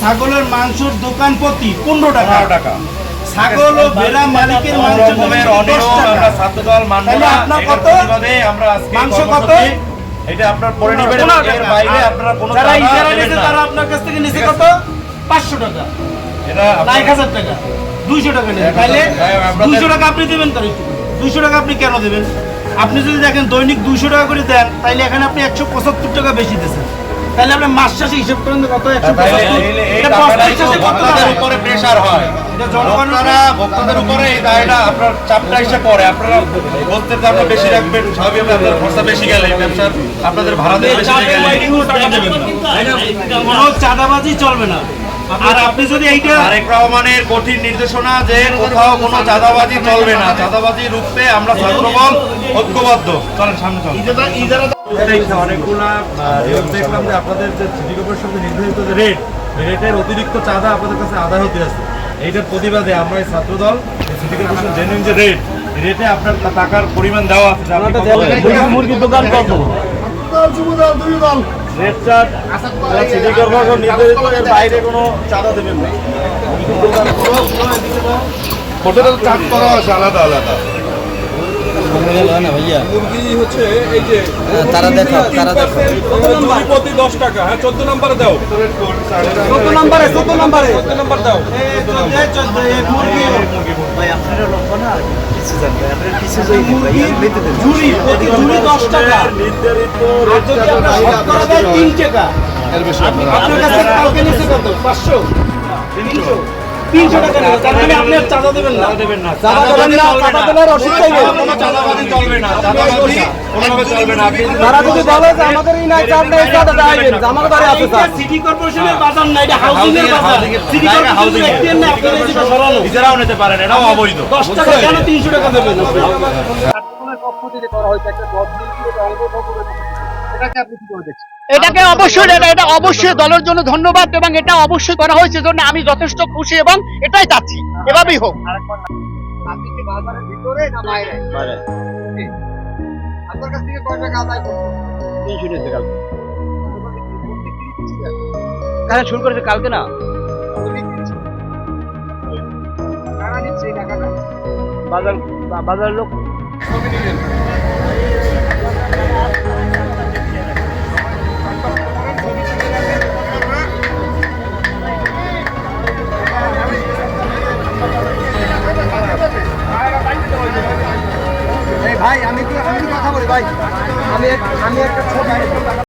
ছাগলের মাংসর দোকান প্রতি পনেরো টাকা। টাকা। ছাগল ও ভেড়া মালিকের মানব আপনার কত? আমরা আজকে মাংস কত? এটা আপনার পরে নেবেন। এর বাইরে আপনারা কোনো যারা ইজারা দেবেন তারা আপনার কাছ থেকে নিচে কত? পাঁচশো টাকা। এটা না আপনারা- এক হাজার টাকা। দুইশো টাকা নেবেন তাহলে হাজার, হ্যাঁ, আপনাদের- দুইশো টাকা আপনি দেবেন কেন দুইশো টাকা আপনি কেন দেবেন? আপনি যদি দেখেন দৈনিক দুইশো টাকা করে দেন তাহলে এখানে আপনি একশো পঁচাত্তর টাকা বেশি দিয়েছেন তাহলে আপনি মাস শেষে হিসেব করেন কত একশো? উপরে প্রেশার হয় এটা ভোক্তাদের উপরে এই দায়টা আপনার চাপটা এসে পড়ে আপনারা বলতে তো বেশি রাখবেন স্বাভাবিক আপনার খরচা বেশি গেলে ব্যবসার আপনাদের ভাড়া দিয়ে বেশি গেলে টাকা দেবেন না। কোনো চাঁদাবাজি চলবে না আর আপনি যদি এইটা তারেক রহমানের কঠিন নির্দেশনা যে কোথাও কোনো চাঁদাবাজি চলবে না চাঁদাবাজি রুখতে আমরা ছাত্রবল ঐক্যবদ্ধ। চলেন সামনে চলেন। অনেকগুলা দেখলাম যে আপনাদের যে সিটি কর্পোরেশন নির্ধারিত যে রেট রেটের অতিরিক্ত চাঁদা আপনাদের কাছে আদায় হতে আছে। এইটার প্রতিবাদে আমরা এই ছাত্রদল সিটি কর্পোরেশন জেনুইন যে রেট রেটে আপনার টাকার পরিমাণ দেওয়া আছে কত রেট চার্ট সিটি কর্পোরেশন নির্ধারিত এর বাইরে কোনো চাঁদা দেবেন না। হোটেল চার্জ করা আছে আলাদা আলাদা। মুরগি হচ্ছে এই যে তারা দেখো, তারা দেখো। প্রতি দশ টাকা। হ্যাঁ চোদ্দ নম্বরে দাও। নম্বরে কত নম্বরে। চোদ্দ নম্বর দাও। ভাই আপনারা লক্ষ না আপনারা কিছু কালকে নিচে কত? পাঁচশো? তিনশো? তিনশো টাকা নেবে তার মানে আপনি আর চাঁদা দেবেন না। দেবেন না। চাঁদা দেবেন না, চাঁদা দিলে রসিদ চাইবেন। কোনো চলবে না। চাঁদাবাজি কোনোভাবে চলবে না। তারা যদি বলে যে আমাদের এই নাই চার নাই চার দেবেন আমার বাড়ি আছে স্যার। সিটি কর্পোরেশনের বাজার না এটা হাউজিং এর বাজার। সিটি এর। এখতিয়ার নেই আপনারা যেটা সরানো। নিজেরাও নিতে পারেন এটাও অবৈধ। দশ টাকা কেন তিনশো টাকা দেবেন? আপনি? এটাকে অবশ্যই এটা এটা অবশ্যই দলের জন্য ধন্যবাদ এবং এটা অবশ্যই করা হয়েছে জন্য আমি যথেষ্ট খুশি এবং এটাই চাচ্ছি। এভাবেই হোক। আপনি কি বাজারের ভিতরে না বাইরে? জি। আপনার কাছ থেকে কয় টাকা আদায় করব? কারা শুরু করেছে কালকে না? বাজার লোক। ভাই আমি আমি একটা ছবি